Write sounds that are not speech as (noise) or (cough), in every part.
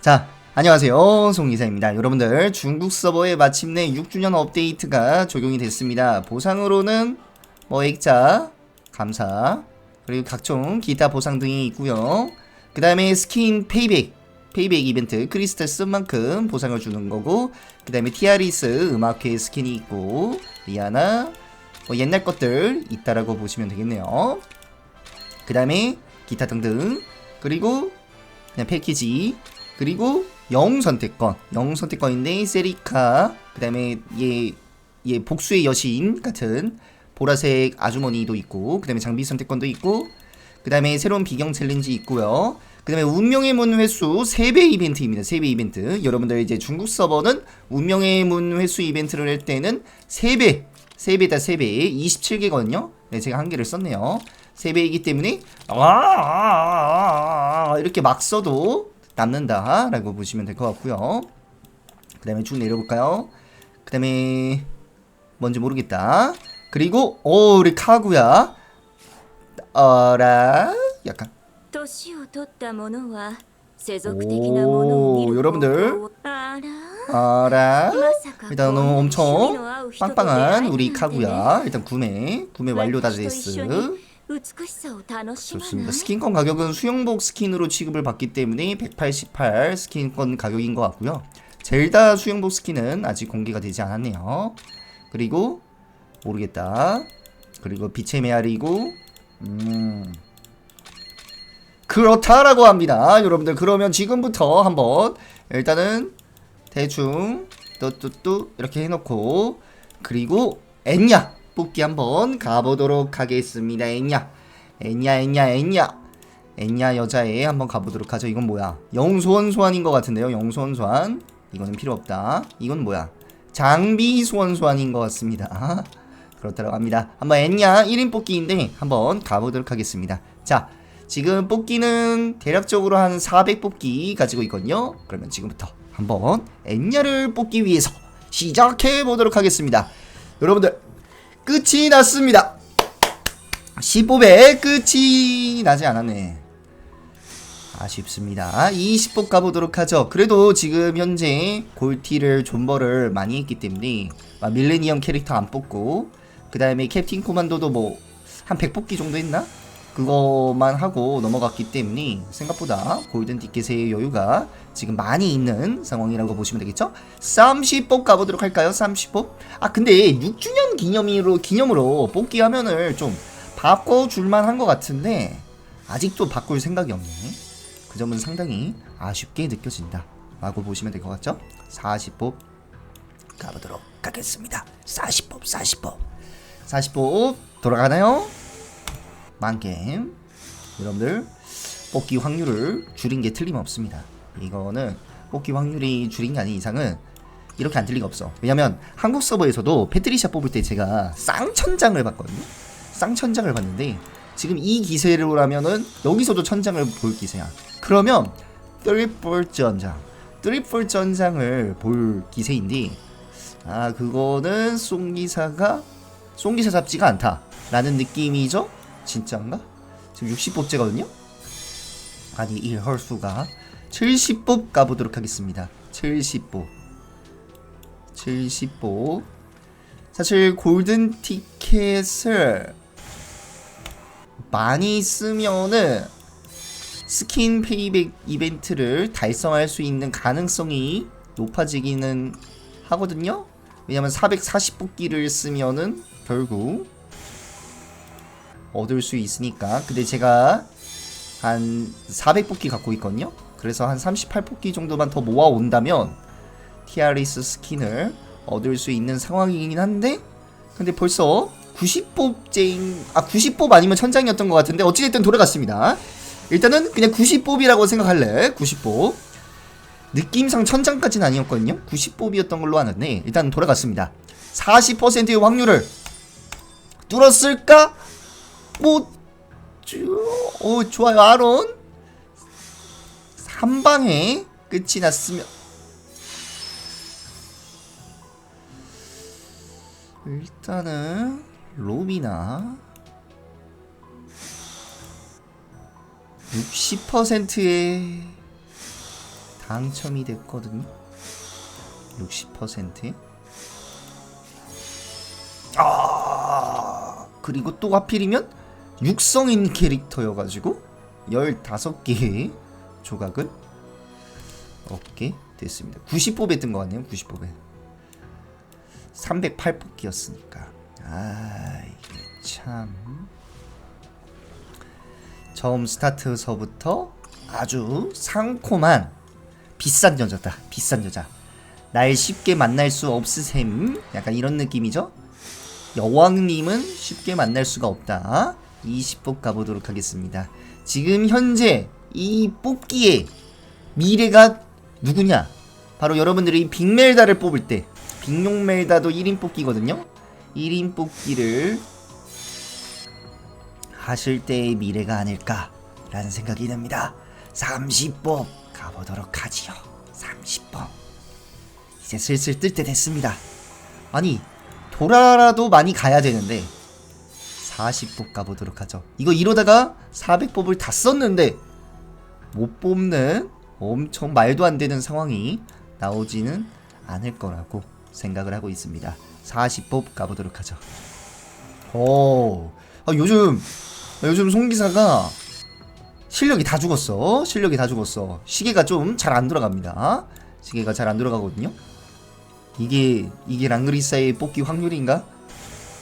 자, 안녕하세요. 송이사입니다. 여러분들, 중국 서버에 마침내 6주년 업데이트가 적용이 됐습니다. 보상으로는 뭐 액자, 감사, 그리고 각종 기타 보상 등이 있고요. 그 다음에 스킨 페이백, 페이백 이벤트 크리스탈 쓴 만큼 보상을 주는 거고, 그 다음에 티아리스 음악회 스킨이 있고, 리아나, 뭐 옛날 것들 있다라고 보시면 되겠네요. 그 다음에 기타 등등, 그리고 그냥 패키지, 그리고 영웅 선택권, 영웅 선택권인데 세리카, 그 다음에 얘, 얘 복수의 여신 같은 보라색 아주머니도 있고, 그 다음에 장비 선택권도 있고, 그 다음에 새로운 비경 챌린지 있고요. 그 다음에 운명의 문 횟수 3배 이벤트입니다. 3배 이벤트. 여러분들 이제 중국 서버는 운명의 문 횟수 이벤트를 할 때는 3배, 3배다 3배, 27개거든요. 네, 제가 한 개를 썼네요. 3배이기 때문에, 와, 이렇게 막 써도 남는다라고 보시면 될 것 같고요. 그 다음에 쭉 내려볼까요? 그 다음에 뭔지 모르겠다. 그리고 오 우리 카구야. 어라 약간. 오 여러분들 알아 일단 너무 엄청 빵빵한 우리 카구야 일단 구매 구매 완료 다 됐어 좋습니다. 스킨권 가격은 수영복 스킨으로 취급을 받기 때문에 188 스킨권 가격인 것 같고요. 젤다 수영복 스킨은 아직 공개가 되지 않았네요. 그리고 모르겠다. 그리고 빛의 메아리고 음. 그렇다라고 합니다. 여러분들 그러면 지금부터 한번 일단은 대충 뚜뚜뚜 이렇게 해놓고 그리고 엔야 뽑기 한번 가보도록 하겠습니다. 엔냐 엔냐 엔냐 엔냐 엔냐 여자애 한번 가보도록 하죠. 이건 뭐야? 영소원 소환인 것 같은데요. 영소원 소환 이거는 필요 없다. 이건 뭐야? 장비 소원 소환인 것 같습니다. (laughs) 그렇다고 합니다. 한번 엔냐 1인 뽑기인데 한번 가보도록 하겠습니다. 자, 지금 뽑기는 대략적으로 한 400 뽑기 가지고 있거든요. 그러면 지금부터 한번 엔냐를 뽑기 위해서 시작해 보도록 하겠습니다. 여러분들 끝이 났습니다. 15배 끝이 나지 않았네. 아쉽습니다. 20복 가보도록 하죠. 그래도 지금 현재 골티를 존버를 많이 했기 때문에 막 밀레니엄 캐릭터 안 뽑고 그 다음에 캡틴 코만도도 뭐 한 100뽑기 정도 했나? 그거만 하고 넘어갔기 때문에 생각보다 골든 티켓의 여유가 지금 많이 있는 상황이라고 보시면 되겠죠? 30복 가보도록 할까요? 30복? 아 근데 6주년 기념으로 기념으로 뽑기 화면을 좀 바꿔줄만 한 것 같은데 아직도 바꿀 생각이 없네. 그 점은 상당히 아쉽게 느껴진다. 라고 보시면 될 것 같죠? 40법 가보도록 하겠습니다. 40법, 40법. 40법 돌아가나요? 만게임. 여러분들, 뽑기 확률을 줄인 게 틀림없습니다. 이거는 뽑기 확률이 줄인 게 아닌 이상은 이렇게 안 틀리가 없어. 왜냐면 한국 서버에서도 패트리샤 뽑을 때 제가 쌍천장을 봤거든요. 쌍천장을 봤는데 지금 이 기세로라면은 여기서도 천장을 볼 기세야. 그러면 트리플 전장, 트리플 전장을 볼 기세인데 아 그거는 송기사가 송기사답지가 않다라는 느낌이죠? 진짜인가? 지금 60뽑째거든요? 아니 이 헐수가 70뽑 가보도록 하겠습니다. 70뽑 70뽑 사실 골든 티켓을 많이 쓰면은 스킨 페이백 이벤트를 달성할 수 있는 가능성이 높아지기는 하거든요. 왜냐면 440 뽑기를 쓰면은 결국 얻을 수 있으니까. 근데 제가 한 400뽑기 갖고 있거든요. 그래서 한 38뽑기 정도만 더 모아 온다면 티아리스 스킨을 얻을 수 있는 상황이긴 한데 근데 벌써 90뽑제인 아 90뽑 아니면 천장이었던 것 같은데 어찌됐든 돌아갔습니다 일단은 그냥 90뽑이라고 생각할래 90뽑 느낌상 천장까지는 아니었거든요 90뽑이었던 걸로 아는데 일단 돌아갔습니다 40%의 확률을 뚫었을까? 뭐 쭈... 오 좋아요. 아론. 한 방에 끝이 났으면. 일단은 로비나 60%의 당첨이 됐거든요. 60%아 그리고 또 하필이면 육성인 캐릭터여가지고 15개의 조각을 얻게 됐습니다. 90뽑에 뜬것 같네요 90뽑에. 308뽑기였으니까. 아 이게 참. 처음 스타트서부터 아주 상콤한 비싼 여자다 비싼 여자. 날 쉽게 만날 수 없으셈. 약간 이런 느낌이죠? 여왕님은 쉽게 만날 수가 없다 20뽑 가보도록 하겠습니다. 지금 현재 이 뽑기의 미래가 누구냐? 바로 여러분들이 빅멜다를 뽑을 때 빅용멜다도 1인 뽑기거든요. 1인 뽑기를 하실 때의 미래가 아닐까라는 생각이 듭니다. 30법 가보도록 하지요. 30법 이제 슬슬 뜰 때 됐습니다. 아니 도라라도 많이 가야 되는데 40법 가보도록 하죠 이거 이러다가 400법을 다 썼는데 못 뽑는 엄청 말도 안 되는 상황이 나오지는 않을 거라고 생각을 하고 있습니다 40법 가보도록 하죠 오, 아, 요즘 요즘 송기사가 실력이 다 죽었어. 실력이 다 죽었어. 시계가 좀 잘 안 돌아갑니다. 시계가 잘 안 돌아가거든요. 이게 이게 랑그리사의 뽑기 확률인가?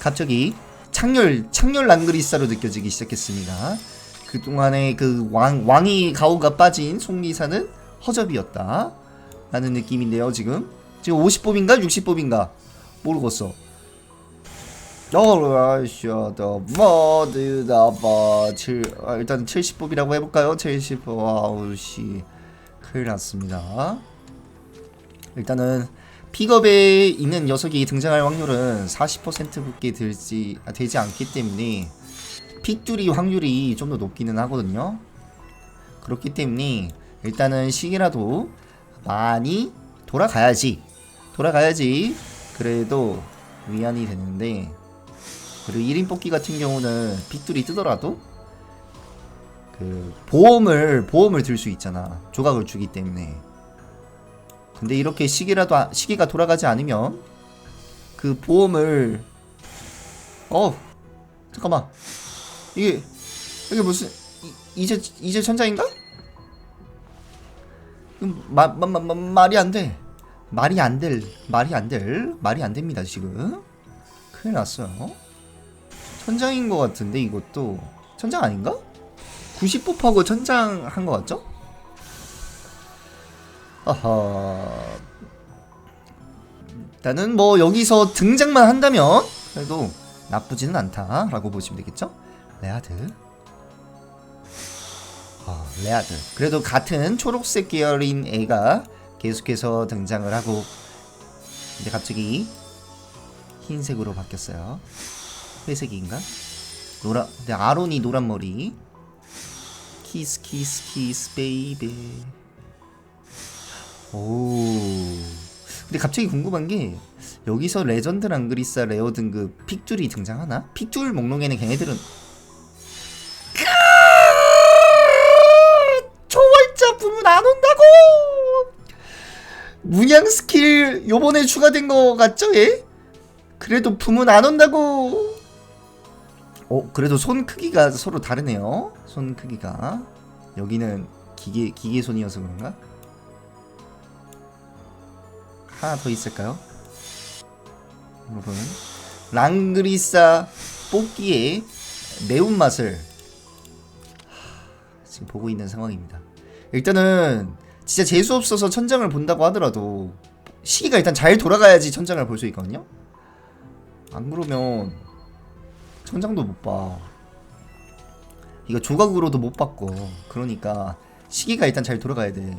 갑자기 창렬 창렬 랑그리사로 느껴지기 시작했습니다. 그 동안에 그왕 왕이 가오가 빠진 송기사는 허접이었다. 라는 느낌인데요. 지금 지금 50뽑인가 60뽑인가 모르겠어. 아, 일단 70뽑이라고 해볼까요? 70뽑 아우 씨 큰일 났습니다. 일단은 픽업에 있는 녀석이 등장할 확률은 40%밖에 들지 아, 되지 않기 때문에 픽둘이 확률이 좀 더 높기는 하거든요. 그렇기 때문에 일단은 시기라도 많이 돌아가야지 돌아가야지 그래도 위안이 되는데 그리고 1인 뽑기 같은 경우는 빅둘이 뜨더라도 그 보험을 보험을 들 수 있잖아 조각을 주기 때문에 근데 이렇게 시기라도 아- 시기가 돌아가지 않으면 그 보험을 어 잠깐만 이게 이게 무슨 이, 이제 이제 천장인가? 마, 마, 마, 마, 말이 안 돼. 말이 안 될, 말이 안 될, 말이 안 됩니다, 지금. 큰일 났어요. 천장인 것 같은데, 이것도. 천장 아닌가? 90뽑하고 천장 한 것 같죠? 아하. 일단은 뭐 여기서 등장만 한다면 그래도 나쁘지는 않다라고 보시면 되겠죠? 레아드. 아, 레아드. 그래도 같은 초록색 계열인 애가 계속해서 등장을 하고 근데 갑자기 흰색으로 바뀌었어요. 회색인가? 노라 근데 아론이 노란 머리. 키스 키스 키스 베이베. 오. 근데 갑자기 궁금한 게 여기서 레전드 랑그리사 레어 등급 픽줄이 등장하나? 픽줄 목록에는 걔네들은 초월자 부문 안 온다고 문양 스킬 요번에 추가된 거 같죠 얘? 그래도 부문 안 온다고 어 그래도 손 크기가 서로 다르네요 손 크기가 여기는 기계 기계 손이어서 그런가? 하나 더 있을까요? 여러분 랑그리사 뽑기의 매운맛을 지금 보고 있는 상황입니다. 일단은 진짜 재수 없어서 천장을 본다고 하더라도 시기가 일단 잘 돌아가야지 천장을 볼 수 있거든요. 안 그러면 천장도 못 봐. 이거 조각으로도 못 받고 그러니까 시기가 일단 잘 돌아가야 돼.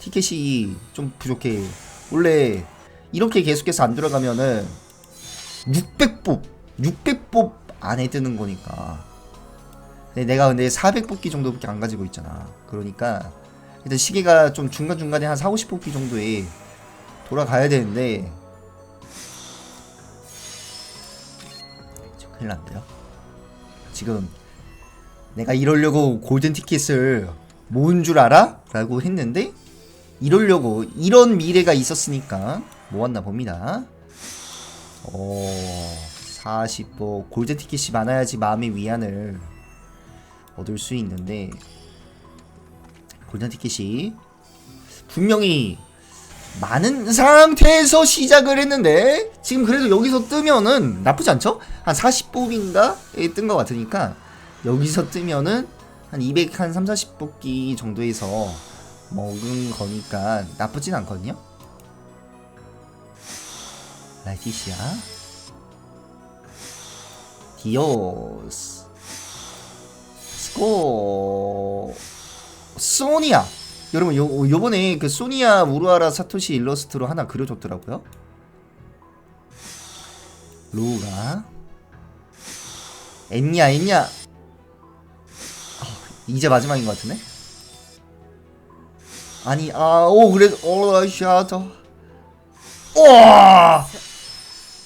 티켓이 좀 부족해. 원래 이렇게 계속해서 안 들어가면은 600뽑 600뽑 안에 뜨는 거니까. 근데 내가 근데 400뽑기 정도밖에 안 가지고 있잖아. 그러니까 일단 시계가 좀 중간중간에 한 4, 50뽑기 정도에 돌아가야 되는데. 저 큰일 났네요. 지금 내가 이러려고 골든 티켓을 모은 줄 알아? 라고 했는데 이러려고 이런 미래가 있었으니까 모았나 봅니다. 오, 40보 골드 티켓이 많아야지 마음의 위안을 얻을 수 있는데 골든 티켓이 분명히 많은 상태에서 시작을 했는데 지금 그래도 여기서 뜨면은 나쁘지 않죠? 한 40뽑인가에 뜬것 같으니까 여기서 뜨면은 한 200, 한 3, 40뽑기 정도에서 먹은 거니까 나쁘진 않거든요? 라이티시아 디오스 스코 소니아 여러분 요, 요번에 그 소니아 우루아라 사토시 일러스트로 하나 그려줬더라고요. 루가 엔냐 엔냐 아, 이제 마지막인 것 같은데? 아니 아오 그래 오라샤터 와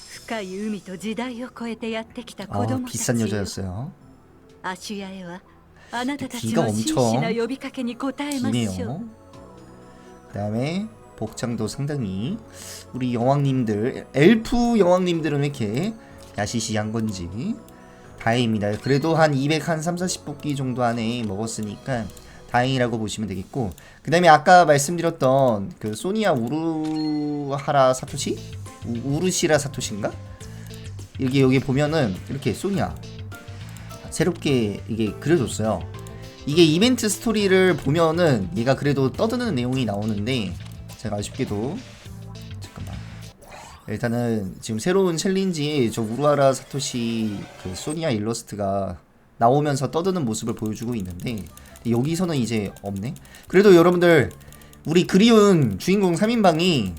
深い海と時代を超えてやってきた子 아, 供たち 비싼 よ 여자였어요 アシュヤへはあなたたち 기가 の 엄청 真摯な呼びかけに応えましょ 기네요 う 그 다음에 복장도 상당히 우리 여왕님들 엘프 여왕님들은 왜 이렇게 야시시한 건지 다행입니다 그래도 한 200, 한 3, 40뽑기 정도 안에 먹었으니까 다행이라고 보시면 되겠고 그 다음에 아까 말씀드렸던 그 소니아 우루하라 사토시? 우, 우르시라 사토시인가? 여기 여기 보면은 이렇게 소니아 새롭게 이게 그려줬어요 이게 이벤트 스토리를 보면은 얘가 그래도 떠드는 내용이 나오는데 제가 아쉽게도 잠깐만 일단은 지금 새로운 챌린지에 저 우루하라 사토시 그 소니아 일러스트가 나오면서 떠드는 모습을 보여주고 있는데 여기서는 이제 없네 그래도 여러분들 우리 그리운 주인공 3인방이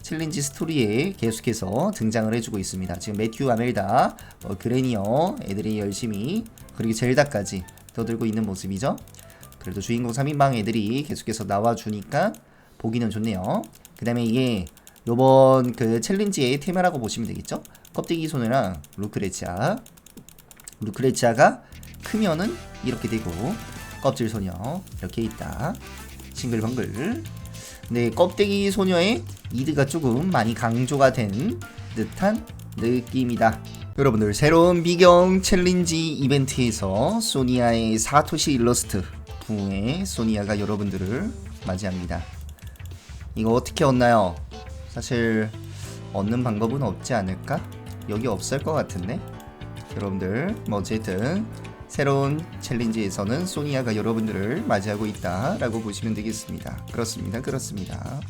챌린지 스토리에 계속해서 등장을 해주고 있습니다. 지금 매튜 아멜다, 어, 그레니어 애들이 열심히 그리고 젤다까지 떠들고 있는 모습이죠. 그래도 주인공 3인방 애들이 계속해서 나와주니까 보기는 좋네요. 그 다음에 이게 요번 그 챌린지의 테마라고 보시면 되겠죠? 껍데기 소녀랑 루크레치아 루크레치아가 크면은 이렇게 되고 껍질 소녀. 이렇게 있다. 싱글벙글. 근데 껍데기 소녀의 이드가 조금 많이 강조가 된 듯한 느낌이다. 여러분들 새로운 비경 챌린지 이벤트에서 소니아의 사토시 일러스트 부의 소니아가 여러분들을 맞이합니다. 이거 어떻게 얻나요? 사실 얻는 방법은 없지 않을까? 여기 없을 것 같은데? 여러분들 뭐 어쨌든 새로운 챌린지에서는 소니아가 여러분들을 맞이하고 있다라고 보시면 되겠습니다. 그렇습니다. 그렇습니다.